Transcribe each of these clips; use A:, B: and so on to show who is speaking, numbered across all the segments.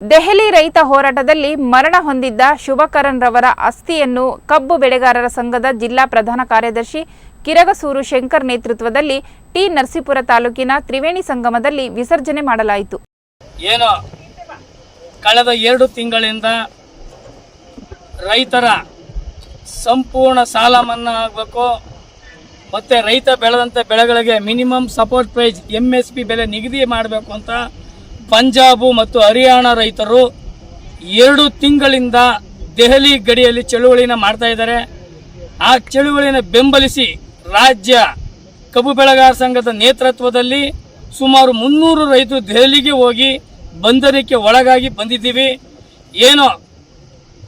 A: ದೆಹಲಿ ರೈತ ಹೋರಾಟದಲ್ಲಿ ಮರಣ ಹೊಂದಿದ್ದ ಶುಭಕರಣ್ ರವರ ಅಸ್ಥಿಯನ್ನು ಕಬ್ಬು ಬೆಳೆಗಾರರ ಸಂಘದ ಜಿಲ್ಲಾ ಪ್ರಧಾನ ಕಾರ್ಯದರ್ಶಿ ಕಿರಗಸೂರು ಶಂಕರ್ ನೇತೃತ್ವದಲ್ಲಿ ಟಿ ನರಸೀಪುರ ತಾಲೂಕಿನ ತ್ರಿವೇಣಿ ಸಂಗಮದಲ್ಲಿ ವಿಸರ್ಜನೆ ಮಾಡಲಾಯಿತು.
B: ಏನೋ ಕಳೆದ ಎರಡು ತಿಂಗಳಿಂದ ರೈತರ ಸಂಪೂರ್ಣ ಸಾಲ ಮನ್ನಾ ಆಗಬೇಕು, ಮತ್ತು ರೈತ ಬೆಳೆದಂತ ಬೆಳೆಗಳಿಗೆ ಮಿನಿಮಮ್ ಸಪೋರ್ಟ್ ಪ್ರೈಸ್ ಎಂ ಬೆಲೆ ನಿಗದಿ ಮಾಡಬೇಕು ಅಂತ ಪಂಜಾಬು ಮತ್ತು ಹರಿಯಾಣ ರೈತರು ಎರಡು ತಿಂಗಳಿಂದ ದೆಹಲಿ ಗಡಿಯಲ್ಲಿ ಚಳುವಳಿನ ಮಾಡ್ತಾ ಇದ್ದಾರೆ. ಆ ಚಳುವಳಿನ ಬೆಂಬಲಿಸಿ ರಾಜ್ಯ ಕಬ್ಬು ಬೆಳೆಗಾರ ಸಂಘದ ನೇತೃತ್ವದಲ್ಲಿ ಸುಮಾರು ಮುನ್ನೂರು ರೈತರು ದೆಹಲಿಗೆ ಹೋಗಿ ಬಂಧನಕ್ಕೆ ಒಳಗಾಗಿ ಬಂದಿದ್ದೀವಿ. ಏನೋ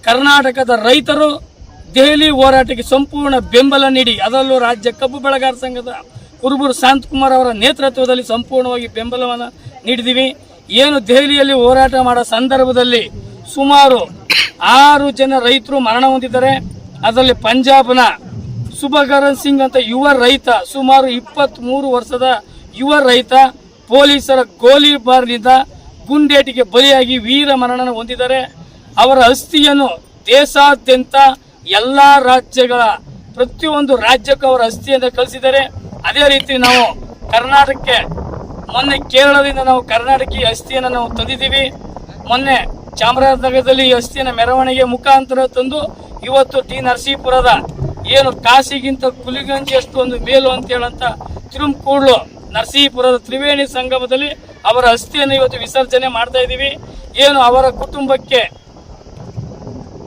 B: ಕರ್ನಾಟಕದ ರೈತರು ದೆಹಲಿ ಹೋರಾಟಕ್ಕೆ ಸಂಪೂರ್ಣ ಬೆಂಬಲ ನೀಡಿ, ಅದರಲ್ಲೂ ರಾಜ್ಯ ಕಬ್ಬು ಬೆಳೆಗಾರ ಸಂಘದ ಕುರುಬೂರು ಶಾಂತಕುಮಾರ್ ಅವರ ನೇತೃತ್ವದಲ್ಲಿ ಸಂಪೂರ್ಣವಾಗಿ ಬೆಂಬಲವನ್ನು ನೀಡಿದ್ದೀವಿ. ಏನು ದೆಹಲಿಯಲ್ಲಿ ಹೋರಾಟ ಮಾಡೋ ಸಂದರ್ಭದಲ್ಲಿ ಸುಮಾರು ಆರು ಜನ ರೈತರು ಮರಣ ಹೊಂದಿದ್ದಾರೆ. ಅದರಲ್ಲಿ ಪಂಜಾಬ್ನ ಸುಭಕರಣ್ ಸಿಂಗ್ ಅಂತ ಯುವ ರೈತ, ಸುಮಾರು ಇಪ್ಪತ್ತ್ಮೂರು ವರ್ಷದ ಯುವ ರೈತ, ಪೊಲೀಸರ ಗೋಲಿಬಾರ್ನಿಂದ ಗುಂಡೇಟಿಗೆ ಬಲಿಯಾಗಿ ವೀರ ಮರಣ ಹೊಂದಿದ್ದಾರೆ. ಅವರ ಅಸ್ಥಿಯನ್ನು ದೇಶಾದ್ಯಂತ ಎಲ್ಲ ರಾಜ್ಯಗಳ, ಪ್ರತಿಯೊಂದು ರಾಜ್ಯಕ್ಕೂ ಅವರ ಅಸ್ಥಿಯನ್ನು ಕಳಿಸಿದ್ದಾರೆ. ಅದೇ ರೀತಿ ನಾವು ಕರ್ನಾಟಕಕ್ಕೆ ಮೊನ್ನೆ ಕೇರಳದಿಂದ ನಾವು ಕರ್ನಾಟಕ ಈ ಅಸ್ಥಿಯನ್ನು ನಾವು ತಂದಿದ್ದೀವಿ. ಮೊನ್ನೆ ಚಾಮರಾಜನಗರದಲ್ಲಿ ಈ ಅಸ್ಥಿಯನ್ನು ಮೆರವಣಿಗೆ ಮುಖಾಂತರ ತಂದು ಇವತ್ತು ಟಿ ನರಸೀಪುರದ ಏನು ಕಾಸಿಗಿಂತ ಕುಲಿಗಂಜಿ ಅಷ್ಟು ಒಂದು ಮೇಲು ಅಂತ ಹೇಳಂತ ತಿರುಮಕೂಡ್ಲು ನರಸೀಪುರದ ತ್ರಿವೇಣಿ ಸಂಗಮದಲ್ಲಿ ಅವರ ಅಸ್ಥಿಯನ್ನು ಇವತ್ತು ವಿಸರ್ಜನೆ ಮಾಡ್ತಾ ಇದ್ದೀವಿ. ಏನು ಅವರ ಕುಟುಂಬಕ್ಕೆ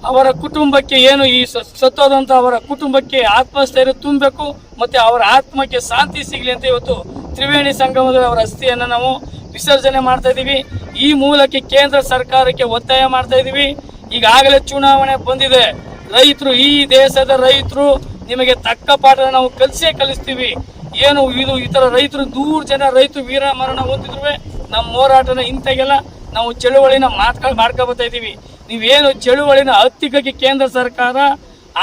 B: ಅವರ ಕುಟುಂಬಕ್ಕೆ ಏನು ಈ ಸತ್ತೋದಂಥ ಅವರ ಕುಟುಂಬಕ್ಕೆ ಆತ್ಮಸ್ಥೈರ್ಯ ತುಂಬಬೇಕು, ಮತ್ತೆ ಅವರ ಆತ್ಮಕ್ಕೆ ಶಾಂತಿ ಸಿಗಲಿ ಅಂತ ಇವತ್ತು ತ್ರಿವೇಣಿ ಸಂಗಮದ ಅವರ ಅಸ್ಥಿಯನ್ನು ನಾವು ವಿಸರ್ಜನೆ ಮಾಡ್ತಾ ಇದ್ದೀವಿ ಈ ಮೂಲಕ ಕೇಂದ್ರ ಸರ್ಕಾರಕ್ಕೆ ಒತ್ತಾಯ ಮಾಡ್ತಾ ಇದ್ದೀವಿ ಈಗಾಗಲೇ ಚುನಾವಣೆ ಬಂದಿದೆ. ರೈತರು, ಈ ದೇಶದ ರೈತರು, ನಿಮಗೆ ತಕ್ಕ ಪಾಠ ನಾವು ಕಲಿಸೇ ಕಲಿಸ್ತೀವಿ. ಏನು ಇದು ಇತರ ರೈತರು ದೂರ ಜನ ರೈತರು ವೀರ ಮರಣ ಹೊಂದಿದ್ರು ನಮ್ಮ ಹೋರಾಟನ ಇಂಥಗೆಲ್ಲ ನಾವು ಚಳುವಳಿನ ಮಾತ್ಕೊಂಡು ಮಾಡ್ಕೊ ಬರ್ತಾ ಇದ್ದೀವಿ ನೀವೇನು ಚಳುವಳಿನ ಹತ್ತಿಕ್ಕಕ್ಕೆ ಕೇಂದ್ರ ಸರ್ಕಾರ,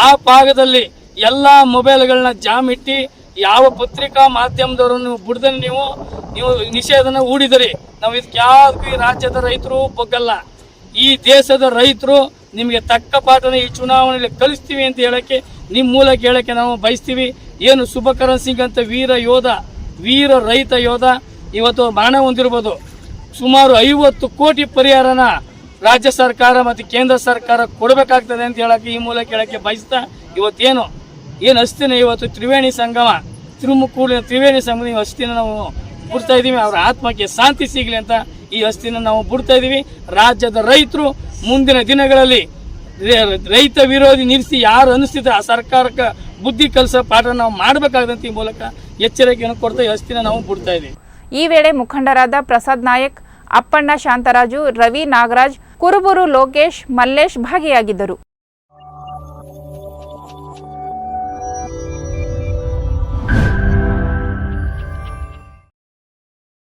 B: ಆ ಭಾಗದಲ್ಲಿ ಎಲ್ಲ ಮೊಬೈಲ್ಗಳನ್ನ ಜಾಮ್ ಇಟ್ಟು ಯಾವ ಪತ್ರಿಕಾ ಮಾಧ್ಯಮದವರನ್ನು ನೀವು ಬಿಡ್ದೇ ನೀವು ನೀವು ನಿಷೇಧನ ಹೂಡಿದಿರಿ. ನಾವು ಇದಕ್ಕೆ ಯಾವ್ದಕ್ಕೂ ಈ ರಾಜ್ಯದ ರೈತರು ಬಗ್ಗಲ್ಲ ಈ ದೇಶದ ರೈತರು ನಿಮಗೆ ತಕ್ಕ ಪಾಠನ ಈ ಚುನಾವಣೆಯಲ್ಲಿ ಕಲಿಸ್ತೀವಿ ಅಂತ ಹೇಳಕ್ಕೆ ನಿಮ್ಮ ಮೂಲಕ ಹೇಳಕ್ಕೆ ನಾವು ಬಯಸ್ತೀವಿ. ಏನು ಸುಭಕರಣ್ ಸಿಂಗ್ ಅಂತ ವೀರ ಯೋಧ, ವೀರ ರೈತ ಯೋಧ ಇವತ್ತು ಮರಣ ಹೊಂದಿರ್ಬೋದು. ಸುಮಾರು ಐವತ್ತು ಕೋಟಿ ಪರಿಹಾರನ ರಾಜ್ಯ ಸರ್ಕಾರ ಮತ್ತು ಕೇಂದ್ರ ಸರ್ಕಾರ ಕೊಡಬೇಕಾಗ್ತದೆ ಅಂತ ಹೇಳಕ್ಕೆ ಈ ಮೂಲಕ ಹೇಳಕ್ಕೆ ಬಯಸ್ತಾ ಇವತ್ತೇನು? ಏನು ಅಸ್ತಿನ ಇವತ್ತು ತ್ರಿವೇಣಿ ಸಂಗಮ? ತಿರುಮುಕೂಡಿನ ತ್ರಿವೇಣಿ ಸಂಗಮ ಹಸ್ತಿನ ನಾವು ಬಿಡ್ತಾ ಇದ್ದೀವಿ. ಅವರ ಆತ್ಮಕ್ಕೆ ಶಾಂತಿ ಸಿಗಲಿ ಅಂತ ಈ ಹಸ್ತಿನ ನಾವು ಬಿಡ್ತಾ ಇದ್ದೀವಿ. ರಾಜ್ಯದ ರೈತರು ಮುಂದಿನ ದಿನಗಳಲ್ಲಿ ರೈತ ವಿರೋಧಿ ನಿಲ್ಲಿಸಿ ಯಾರು ಅನಿಸ್ತಿದ್ರೆ ಆ ಸರ್ಕಾರಕ್ಕೆ ಬುದ್ಧಿ ಕಲಿಸೋ ಪಾಠ ನಾವು ಮಾಡಬೇಕಾದಂತ ಈ ಮೂಲಕ ಎಚ್ಚರಿಕೆಯನ್ನು ಕೊಡ್ತಾ ಈ ಹಸ್ತಿನ ನಾವು ಬಿಡ್ತಾ ಇದ್ದೀವಿ.
A: ಈ ವೇಳೆ ಮುಖಂಡರಾದ ಪ್ರಸಾದ್ ನಾಯಕ್, ಅಪ್ಪಣ್ಣ ಶಾಂತರಾಜು, ರವಿ ನಾಗರಾಜ್, ಕುರುಬೂರು ಲೋಕೇಶ್, ಮಲ್ಲೇಶ್ ಭಾಗಿಯಾಗಿದ್ದರು.